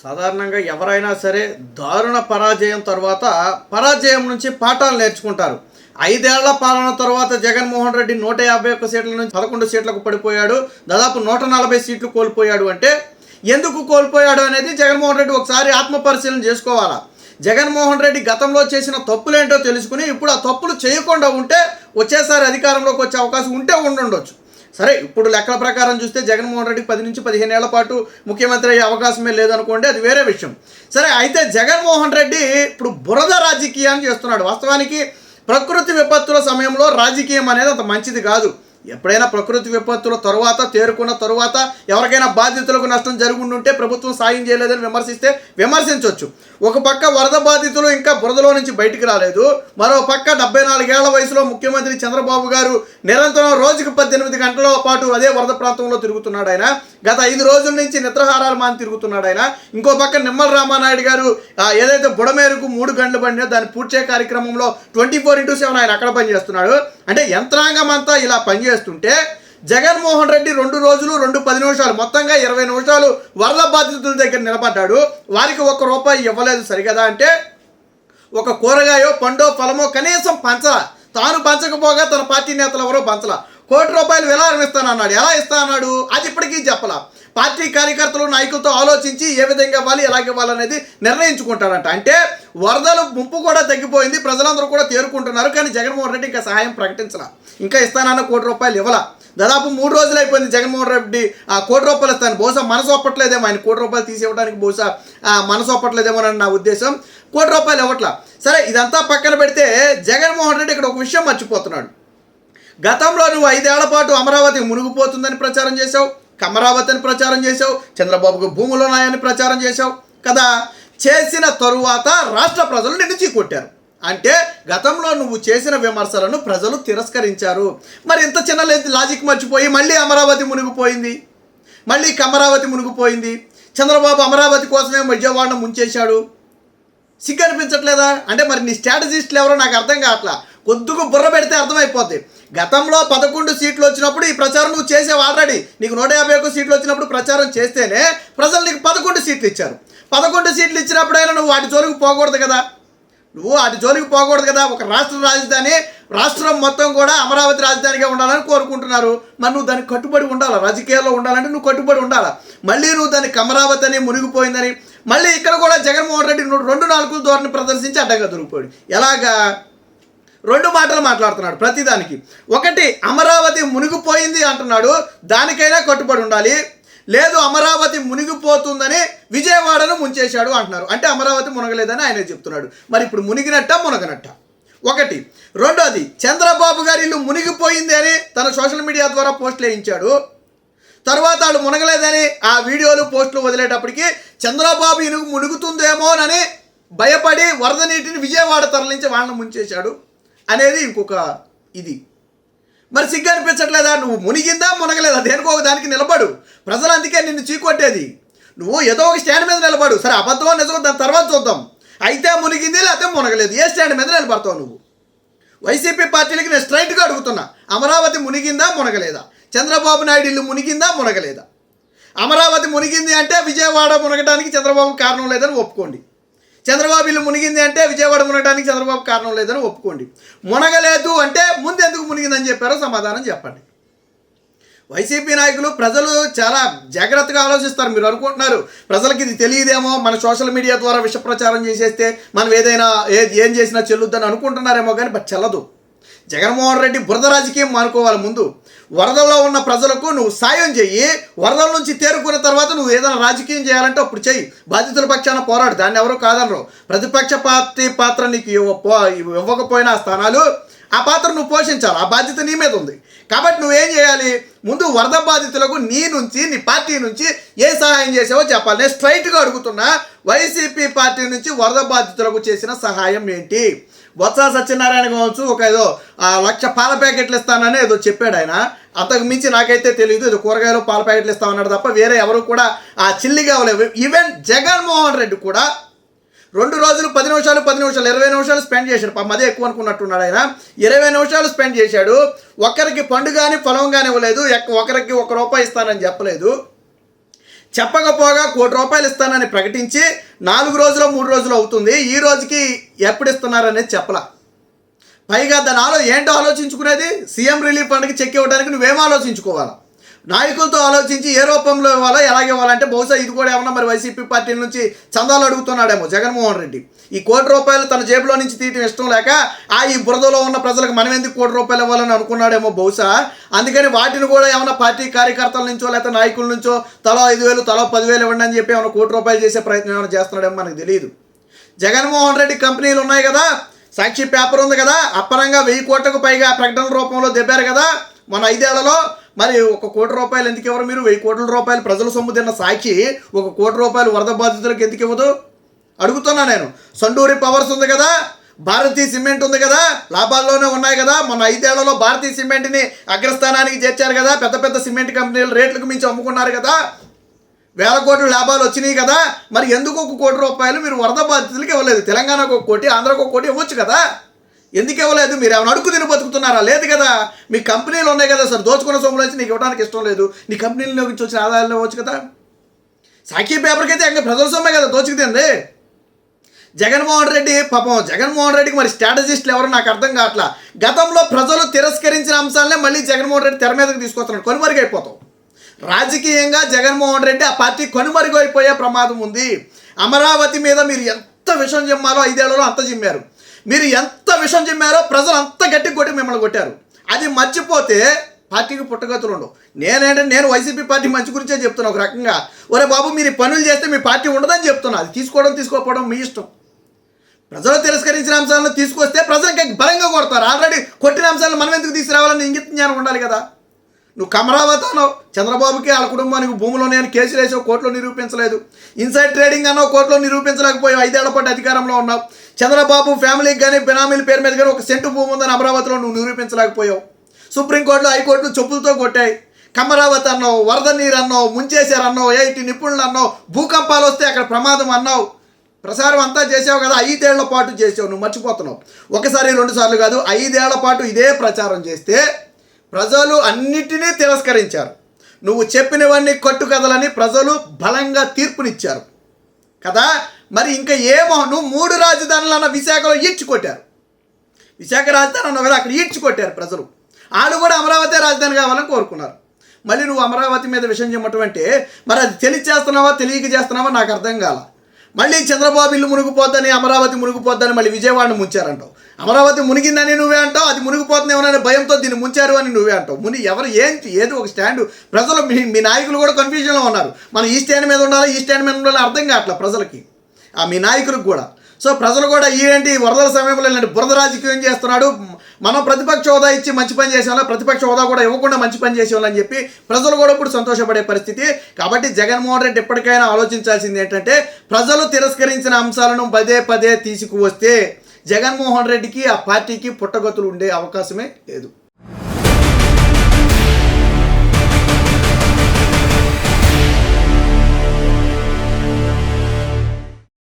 సాధారణంగా ఎవరైనా సరే దారుణ పరాజయం తర్వాత పరాజయం నుంచి పాఠాలు నేర్చుకుంటారు. ఐదేళ్ళ పాలన తర్వాత జగన్మోహన్ రెడ్డి నూట యాభై ఒక్క సీట్ల నుంచి పదకొండు సీట్లకు పడిపోయాడు. దాదాపు నూట నలభై సీట్లు కోల్పోయాడు అంటే ఎందుకు కోల్పోయాడు అనేది జగన్మోహన్ రెడ్డి ఒకసారి ఆత్మపరిశీలన చేసుకోవాలా? జగన్మోహన్ రెడ్డి గతంలో చేసిన తప్పులేంటో తెలుసుకుని ఇప్పుడు ఆ తప్పులు చేయకుండా ఉంటే వచ్చేసారి అధికారంలోకి వచ్చే అవకాశం ఉంటే ఉండుండొచ్చు. సరే ఇప్పుడు లెక్కల ప్రకారం చూస్తే జగన్మోహన్ రెడ్డికి పది నుంచి పదిహేను ఏళ్ళ పాటు ముఖ్యమంత్రి అయ్యే అవకాశమే లేదనుకోండి అది వేరే విషయం. సరే అయితే జగన్మోహన్ రెడ్డి ఇప్పుడు బురద రాజకీయాన్ని చేస్తున్నాడు. వాస్తవానికి ప్రకృతి విపత్తుల సమయంలో రాజకీయం అనేది అంత మంచిది కాదు. ఎప్పుడైనా ప్రకృతి విపత్తుల తరువాత తేరుకున్న తరువాత ఎవరికైనా బాధితులకు నష్టం జరుగుతుంటే ప్రభుత్వం సాయం చేయలేదని విమర్శిస్తే విమర్శించవచ్చు ఒక పక్క వరద బాధితులు ఇంకా బురదలో నుంచి బయటికి రాలేదు. మరో పక్క డెబ్బై నాలుగేళ్ళ వయసులో ముఖ్యమంత్రి చంద్రబాబు గారు నిరంతరం రోజుకు పద్దెనిమిది గంటల పాటు అదే వరద ప్రాంతంలో తిరుగుతున్నాడు ఆయన. గత ఐదు రోజుల నుంచి నిద్రహారాలు మాని తిరుగుతున్నాడు ఆయన. ఇంకో పక్క నిమ్మల రామానాయుడు గారు ఏదైతే బుడమేరుకు మూడు గంటలు పడినో దాన్ని పూర్చే కార్యక్రమంలో ట్వంటీ ఫోర్ ఇంటూ సెవెన్ ఆయన అక్కడ పనిచేస్తున్నాడు. అంటే యంత్రాంగం అంతా ఇలా చేస్తుంటే జగన్మోహన్ రెడ్డి రెండు రోజులు రెండు పది నిమిషాలు మొత్తంగా ఇరవై నిమిషాలు వరద బాధితుల దగ్గర నిలబడ్డాడు. వారికి ఒక్క రూపాయి ఇవ్వలేదు సరిగదా అంటే ఒక కూరగాయో పండో ఫలమో కనీసం పంచల తాను పంచకపోగా తన పార్టీ నేతలు ఎవరో పంచల. కోటి రూపాయలు ఎలా ఇస్తానన్నాడు. ఎలా ఇస్తానన్నాడు? అది ఇప్పటికీ చెప్పలా. పార్టీ కార్యకర్తలు నాయకులతో ఆలోచించి ఏ విధంగా ఇవ్వాలి ఎలాగ ఇవ్వాలనేది నిర్ణయించుకుంటాడంట అంటే వరదలు ముప్పు కూడా తగ్గిపోయింది ప్రజలందరూ కూడా తేరుకుంటున్నారు కానీ జగన్మోహన్ రెడ్డి ఇంకా సహాయం ప్రకటించలా. ఇంకా ఇస్తానన్న కోటి రూపాయలు ఇవ్వలా. దాదాపు మూడు రోజులు అయిపోయింది జగన్మోహన్ రెడ్డి ఆ కోటి రూపాయలు ఇస్తాను. బహుశా మనసు ఒప్పట్లేదేమో ఆయన కోటి రూపాయలు తీసివ్వడానికి బహుశా మనసు ఒప్పట్లేదేమో అని నా ఉద్దేశం. కోటి రూపాయలు ఇవ్వట్లా. సరే ఇదంతా పక్కన పెడితే జగన్మోహన్ రెడ్డి ఇక్కడ ఒక విషయం మర్చిపోతున్నాడు. గతంలో నువ్వు ఐదేళ్ళ పాటు అమరావతి మునిగిపోతుందని ప్రచారం చేశావు. కమరావతిని ప్రచారం చేశావు చంద్రబాబుకు భూములు ఉన్నాయని ప్రచారం చేశావు కదా? చేసిన తరువాత రాష్ట్ర ప్రజలు నిన్ను చీకొట్టారు. అంటే గతంలో నువ్వు చేసిన విమర్శలను ప్రజలు తిరస్కరించారు. మరి ఇంత చిన్న లాజిక్ మర్చిపోయి మళ్ళీ అమరావతి మునిగిపోయింది. మళ్ళీ అమరావతి మునిగిపోయింది. చంద్రబాబు అమరావతి కోసమే విజయవాడను ముంచేశాడు. సిగ్గు అనిపించట్లేదా? అంటే మరి నీ స్ట్రాటజిస్టులు ఎవరో నాకు అర్థం కావట్లా. కొద్దిగా బుర్ర పెడితే అర్థమైపోద్ది. గతంలో పదకొండు సీట్లు వచ్చినప్పుడు ఈ ప్రచారం నువ్వు చేసావు ఆల్రెడీ నీకు నూట యాభై ఒక్క సీట్లు వచ్చినప్పుడు ప్రచారం చేస్తేనే ప్రజలు నీకు పదకొండు సీట్లు ఇచ్చారు. పదకొండు సీట్లు ఇచ్చినప్పుడైనా నువ్వు వాటి జోలికి పోకూడదు కదా. నువ్వు వాటి జోలికి పోకూడదు కదా. ఒక రాష్ట్ర రాజధాని రాష్ట్రం మొత్తం కూడా అమరావతి రాజధానిగా ఉండాలని కోరుకుంటున్నారు. మరి నువ్వు దానికి కట్టుబడి ఉండాలా? రాజకీయాల్లో ఉండాలంటే నువ్వు కట్టుబడి ఉండాలా? మళ్ళీ నువ్వు దానికి అమరావతి అని మునిగిపోయిందని మళ్ళీ ఇక్కడ కూడా జగన్మోహన్ రెడ్డి నువ్వు రెండు నాలుగు ధోరణి ప్రదర్శించి అడ్డగా దొరికిపోయాడు. ఎలాగా? రెండు మాటలు మాట్లాడుతున్నాడు ప్రతిదానికి. ఒకటి అమరావతి మునిగిపోయింది అంటున్నాడు. దానికైనా కట్టుబడి ఉండాలి. లేదు అమరావతి మునిగిపోతుందని విజయవాడను ముంచేశాడు అంటున్నారు. అంటే అమరావతి మునగలేదని ఆయన చెప్తున్నాడు. మరి ఇప్పుడు మునిగినట్ట మునగనట్ట? ఒకటి రెండోది చంద్రబాబు గారి ఇల్లు మునిగిపోయింది అని తన సోషల్ మీడియా ద్వారా పోస్టులు వేయించాడు. తర్వాత వాళ్ళు మునగలేదని ఆ వీడియోలు పోస్టులు వదిలేటప్పటికి చంద్రబాబు ఇనుగు మునుగుతుందేమోనని భయపడి వరద నీటిని విజయవాడ తరలించి వాళ్ళని ముంచేశాడు. అనేది ఇంకొక ఇది. మరి సిగ్గు అనిపించట్లేదా? నువ్వు మునిగిందా మునగలేదా? దేనికో దానికి నిలబడు. ప్రజలు అందుకే నిన్ను చీకొట్టేది. నువ్వు ఏదో ఒక స్టాండ్ మీద నిలబడు. సరే అబద్ధం నిజం దాని తర్వాత చూద్దాం. అయితే మునిగింది లేకపోతే మునగలేదు. ఏ స్టాండ్ మీద నిలబడతావు నువ్వు? వైసీపీ పార్టీలకి నేను స్ట్రైట్గా అడుగుతున్నా. అమరావతి మునిగిందా మునగలేదా? చంద్రబాబు నాయుడు ఇల్లు మునిగిందా మునగలేదా? అమరావతి మునిగింది అంటే విజయవాడ మునగడానికి చంద్రబాబు కారణం లేదని ఒప్పుకోండి. చంద్రబాబు ఇల్లు మునిగింది అంటే విజయవాడ మునగడానికి చంద్రబాబు కారణం లేదని ఒప్పుకోండి. మునగలేదు అంటే ముందు ఎందుకు మునిగిందని చెప్పారో సమాధానం చెప్పండి. వైసీపీ నాయకులు ప్రజలు చాలా జాగ్రత్తగా ఆలోచిస్తారు మీరు అనుకుంటున్నారు. ప్రజలకి ఇది తెలియదేమో మన సోషల్ మీడియా ద్వారా విష ప్రచారం చేసేస్తే మనం ఏదైనా ఏం చేసినా చెల్లుద్దని అనుకుంటున్నారేమో కానీ బట్ చెల్లదు. జగన్మోహన్ రెడ్డి బురద రాజకీయం మానుకోవాలి ముందు. వరదల్లో ఉన్న ప్రజలకు నువ్వు సాయం చెయ్యి. వరదల నుంచి తేరుకున్న తర్వాత నువ్వు ఏదైనా రాజకీయం చేయాలంటే అప్పుడు చెయ్యి. బాధితుల పక్షాన పోరాడు. దాన్ని ఎవరు కాదనరు. ప్రతిపక్ష పార్టీ పాత్ర నీకు ఇవ్వ- పో- ఇవ్వకపోయినా స్థానాలు ఆ పాత్ర నువ్వు పోషించాలి. ఆ బాధ్యత నీ మీద ఉంది. కాబట్టి నువ్వేం చేయాలి? ముందు వరద బాధితులకు నీ నుంచి నీ పార్టీ నుంచి ఏ సహాయం చేసావో చెప్పాలి. నేను స్ట్రైట్గా అడుగుతున్నా వైసీపీ పార్టీ నుంచి వరద బాధితులకు చేసిన సహాయం ఏంటి? బొత్స సత్యనారాయణ కావచ్చు ఒక ఏదో ఆ, లక్ష పాల ప్యాకెట్లు ఇస్తానని ఏదో చెప్పాడు ఆయన. అంతకు మించి నాకైతే తెలియదు. ఇది కూరగాయలు పాల ప్యాకెట్లు ఇస్తామన్నాడు తప్ప వేరే ఎవరు కూడా ఆ చిల్లిగా అవ్వలేవు ఈవెన్ జగన్మోహన్ రెడ్డి కూడా రెండు రోజులు పది నిమిషాలు పది నిమిషాలు ఇరవై నిమిషాలు స్పెండ్ చేశాడు. పాపం అదే ఎక్కువ అనుకున్నట్టున్నాడు ఆయన. ఇరవై నిమిషాలు స్పెండ్ చేశాడు. ఒకరికి పండు కానీ ఫలం కానీ ఇవ్వలేదు. ఎక్క- ఒకరికి ఒక రూపాయి ఇస్తానని చెప్పలేదు. చెప్పకపోగా కోటి రూపాయలు ఇస్తానని ప్రకటించి నాలుగు రోజులు మూడు రోజులు అవుతుంది. ఈ రోజుకి ఎప్పుడు ఇస్తున్నారనేది చెప్పలా. పైగా దాని ఆలో ఏంటో ఆలోచించుకునేది? సీఎం రిలీఫ్ ఫండ్కి చెక్ ఇవ్వడానికి నువ్వేం ఆలోచించుకోవాలా? నాయకులతో ఆలోచించి ఏ రూపంలో ఇవ్వాలో ఎలాగే ఇవ్వాలంటే బహుశా ఇది కూడా ఏమన్నా మరి వైసీపీ పార్టీ నుంచి చందాలు అడుగుతున్నాడేమో జగన్మోహన్ రెడ్డి. ఈ కోటి రూపాయలు తన జేబులో నుంచి తీయటం ఇష్టం లేక ఆ ఈ బురదలో ఉన్న ప్రజలకు మనం ఎందుకు కోటి రూపాయలు ఇవ్వాలని అనుకున్నాడేమో బహుశా. అందుకని వాటిని కూడా ఏమైనా పార్టీ కార్యకర్తల నుంచో లేకపోతే నాయకుల నుంచో తలో ఐదు వేలు తలో పదివేలు ఇవ్వండి అని చెప్పి ఏమైనా కోటి రూపాయలు చేసే ప్రయత్నం ఏమైనా చేస్తున్నాడేమో మనకు తెలియదు. జగన్మోహన్ రెడ్డి కంపెనీలు ఉన్నాయి కదా సాక్షి పేపర్ ఉంది కదా అప్పరంగా వెయ్యి కోట్లకు పైగా ప్రకటన రూపంలో దెబ్బారు కదా మన ఐదేళ్ళలో మరి ఒక కోటి రూపాయలు ఎందుకు ఇవ్వరు మీరు? వెయ్యి కోట్ల రూపాయలు ప్రజల సొమ్ము తిన్న సాక్షి ఒక కోటి రూపాయలు వరద బాధితులకు ఎందుకు ఇవ్వదు? అడుగుతున్నా నేను. సండూరి పవర్స్ ఉంది కదా భారతీయ సిమెంట్ ఉంది కదా లాభాల్లోనే ఉన్నాయి కదా. మొన్న ఐదేళ్ళలో భారతీయ సిమెంట్ని అగ్రస్థానానికి చేర్చారు కదా. పెద్ద పెద్ద సిమెంట్ కంపెనీలు రేట్లకు మించి అమ్ముకున్నారు కదా. వేల కోట్ల లాభాలు వచ్చినాయి కదా. మరి ఎందుకు ఒక కోటి రూపాయలు మీరు వరద బాధితులకి ఇవ్వలేదు? తెలంగాణకు ఒక కోటి ఆంధ్రకు ఒక కోటి ఇవ్వచ్చు కదా. ఎందుకు ఇవ్వలేదు? మీరు ఏమైనా అడుగు తిని బతుకుతున్నారా? లేదు కదా. మీ కంపెనీలు ఉన్నాయి కదా సార్. దోచుకున్న సొమ్ములు నుంచి నీకు ఇవ్వడానికి ఇష్టం లేదు. నీ కంపెనీల నుంచి వచ్చిన ఆదాయాలు ఇవ్వచ్చు కదా. సాక్షి పేపర్కి అయితే ఇంకా ప్రజల సొమ్మే కదా దోచుకుతుంది జగన్మోహన్ రెడ్డి పాపం జగన్మోహన్ రెడ్డికి మరి స్ట్రాటజిస్టులు ఎవరో నాకు అర్థం కావట్లా. గతంలో ప్రజలు తిరస్కరించిన అంశాలనే మళ్ళీ జగన్మోహన్ రెడ్డి తెర మీదకి తీసుకొస్తున్నాడు. కొనుమరుగైపోతాం. రాజకీయంగా జగన్మోహన్ రెడ్డి ఆ పార్టీ కొనుమరుగైపోయే ప్రమాదం ఉంది. అమరావతి మీద మీరు ఎంత విషం చిమ్మాలో ఐదేళ్ళలో అంత చిమ్మారు మీరు ఎంత విషం చిమ్మారో ప్రజలు అంత గట్టి కొట్టి మిమ్మల్ని కొట్టారు. అది మర్చిపోతే పార్టీకి పుట్టగతులు ఉండవు. నేనేంటే నేను వైసీపీ పార్టీ మంచి గురించే చెప్తున్నా ఒక రకంగా. ఒరే బాబు మీరు పనులు చేస్తే మీ పార్టీ ఉండదని చెప్తున్నా. అది తీసుకోవడం తీసుకోకపోవడం మీ ఇష్టం. ప్రజలు తిరస్కరించిన అంశాలను తీసుకొస్తే ప్రజలు బలంగా కొడతారు. ఆల్రెడీ కొట్టిన అంశాలను మనం ఎందుకు తీసుకురావాలని ఇంగిత జ్ఞానం ఉండాలి కదా. నువ్వు కమరావతి అన్నావు చంద్రబాబుకి వాళ్ళ కుటుంబానికి భూములో నేను కేసులు వేసావు కోర్టులో నిరూపించలేదు. ఇన్సైడ్ ట్రేడింగ్ అన్నావు కోర్టులో నిరూపించలేకపోయావు. ఐదేళ్ళ పాటు అధికారంలో ఉన్నావు. చంద్రబాబు ఫ్యామిలీకి కానీ బినామీల పేరు మీద కానీ ఒక సెంటు భూమి ఉందని అమరావతిలో నువ్వు నిరూపించలేకపోయావు. సుప్రీంకోర్టులో హైకోర్టులు చెప్పులతో కొట్టాయి. కమరావతి అన్నావు వరద నీరు అన్నావు ముంచేశారు అన్నావు ఏఐటి నిపుణులు అన్నావు భూకంపాలు వస్తే అక్కడ ప్రమాదం అన్నావు. ప్రసారం అంతా చేసావు కదా ఐదేళ్ళ పాటు చేసావు నువ్వు మర్చిపోతున్నావు. ఒకసారి రెండు సార్లు కాదు ఐదేళ్ళ పాటు ఇదే ప్రచారం చేస్తే ప్రజలు అన్నిటినీ తిరస్కరించారు. నువ్వు చెప్పినవన్నీ కట్టుకథలని ప్రజలు బలంగా తీర్పునిచ్చారు. కదా? మరి ఇంకా ఏమో? నువ్వు మూడు రాజధానులు అన్న విశాఖలో ఈడ్చుకొట్టారు. విశాఖ రాజధాని అన్నావు కదా అక్కడ ఈడ్చుకొట్టారు ప్రజలు. వాళ్ళు కూడా అమరావతి రాజధాని కావాలని కోరుకున్నారు. మళ్ళీ నువ్వు అమరావతి మీద విషయం చెప్పటం అంటే మరి అది తెలియచేస్తున్నావా తెలియక చేస్తున్నావా నాకు అర్థం కాల. మళ్ళీ చంద్రబాబు ఇల్లు మునిగిపోద్దని అమరావతి మునిగిపోద్దని మళ్ళీ విజయవాడను ముంచారంటావు. అమరావతి మునిగిందని నువ్వే అంటావు అది మునిగిపోతుందేమోననే భయంతో దీన్ని ముంచారు అని నువ్వే అంటావు. ముని ఎవరు ఏంటి ఏదో ఒక స్టాండ్ ప్రజలు మీ మీ నాయకులు కూడా కన్ఫ్యూజన్లో ఉన్నారు. మనం ఈ స్టాండ్ మీద ఉండాలి ఈ స్టాండ్ మీద ఉండాలి అర్థం కావట్లేదు ప్రజలకి? ఆ మీ నాయకులకు కూడా. సో ప్రజలు కూడా ఏంటి వరదల సమయంలో ఇలాంటి బురద రాజకీయం చేస్తున్నాడు మనం ప్రతిపక్ష హోదా ఇచ్చి మంచి పని చేసేవాళ్ళం ప్రతిపక్ష హోదా కూడా ఇవ్వకుండా మంచి పని చేసేవాళ్ళని చెప్పి ప్రజలు కూడా ఇప్పుడు సంతోషపడే పరిస్థితి. కాబట్టి జగన్మోహన్ రెడ్డి ఎప్పటికైనా ఆలోచించాల్సింది ఏంటంటే ప్రజలు తిరస్కరించిన అంశాలను పదే పదే తీసుకువస్తే జగన్మోహన్ రెడ్డికి ఆ పార్టీకి పుట్టగతులు ఉండే అవకాశమే లేదు.